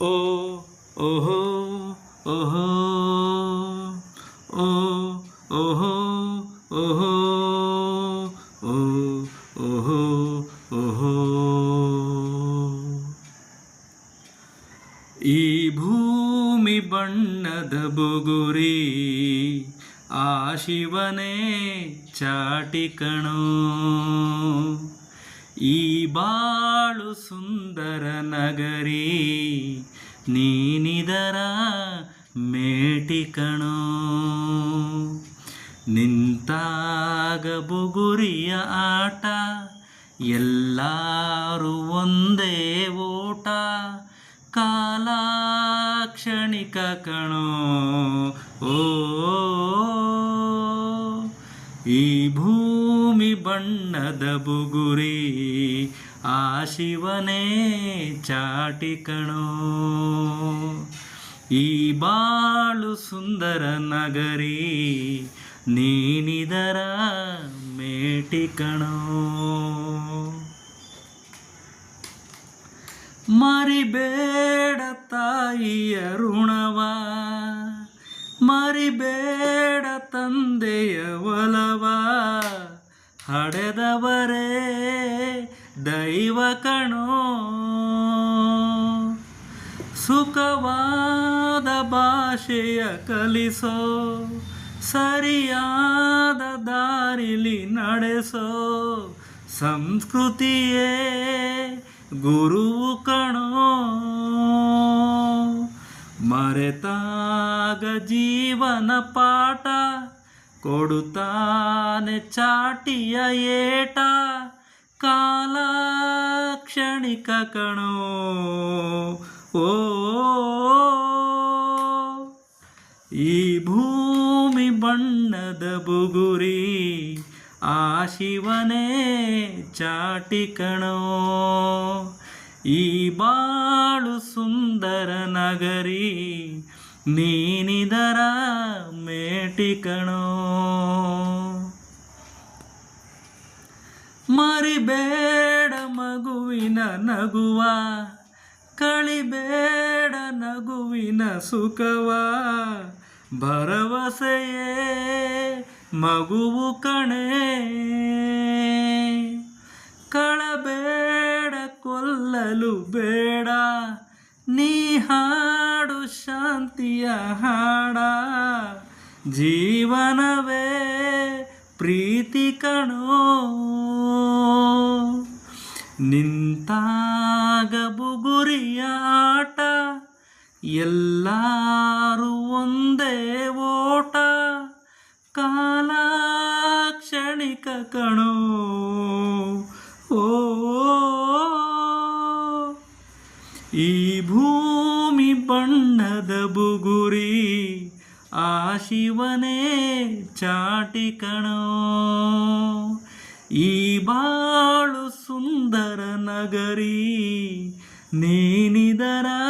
ಓ, ಓಹೋ ಓಹೋ, ಓ, ಓಹೋ ಓಹೋ, ಓ, ಓಹೋ ಓಹೋ. ಈ ಭೂಮಿ ಬಣ್ಣದ ಬುಗುರಿ ಆ ಶಿವನೇ ಚಾಟಿ ಈ ಬಾಳು ಸುಂದರ ನಗರಿ ನೀನಿದರ ಮೇಟಿ ಕಣೋ. ನಿಂತಾಗ ಬುಗುರಿಯ ಆಟ, ಎಲ್ಲರೂ ಒಂದೇ ಓಟ ಕಾಲ ಕ್ಷಣಿಕ ಕಣೋ. ಓ, ಈ ಭೂಮಿ ಬಣ್ಣದ ಬುಗುರಿ, ಆ ಶಿವನೇ ಚಾಟಿ ಈ ಬಾಳು ಸುಂದರ ನಗರಿ, ನೀನಿದರ ಮೇಟಿ ಕಣೋ. ಮರಿಬೇಡ ತಾಯಿಯ ಋಣವ, ಮರಿಬೇಡ ತಂದೆಯ ಒಲವ ಹಡೆದವರೇ ದೈವ ಕಣೋ. ಸುಖವಾದ ಭಾಷೆಯ ಕಲಿಸೋ, ಸರಿಯಾದ ದಾರಿಲಿ ನಡೆಸೋ ಸಂಸ್ಕೃತಿಯೇ ಗುರು ಕಣೋ. ಮರೆತಾಗ ಜೀವನ ಪಾಠ ಕೊಡುತ್ತಾನೆ ಚಾಟಿಯ ಏಟ ಕಾಲ ಕ್ಷಣಿಕ ಕಣೋ. ಓ, ಈ ಭೂಮಿ ಬಣ್ಣದ ಬುಗುರಿ, ಆ ಶಿವನೇ ಚಾಟಿ ಕಣೋ. ಈ ಬಾಳು ಸುಂದರ ನಗರಿ, ನೀನಿದರ ಮೇಟಿ ಕಣೋ. ಮರಿಬೇಡ ಮಗುವಿನ ನಗುವ, ಕಳಿಬೇಡ ನಗುವಿನ ಸುಖವ. ಭರವಸೆಯೇ ಮಗುವು ಕಣೆ. ಕಳಬೇಡ ಕೊಲ್ಲಲು ಬೇಡ, ನೀ ಹಾಡು ಶಾಂತಿಯ ಹಾಡ. ಜೀವನವೇ ಪ್ರೀತಿ ಕಣೋ. ನಿಂತಾಗ ಬುಗುರಿಯಾಟ, ಎಲ್ಲರೂ ಒಂದೇ ಓಟ ಕಾಲ ಕ್ಷಣಿಕ ಕಣೋ. ಓ, ಈ ಭೂಮಿ ಬಣ್ಣದ ಬುಗುರಿ, ಆ ಶಿವನೇ ಚಾಟಿ ಕಣೋ. ಈ ಬಾಳು ಸುಂದರ ನಗರಿ ನೀನಿದರ ಮೇಟಿ ಕಣೋ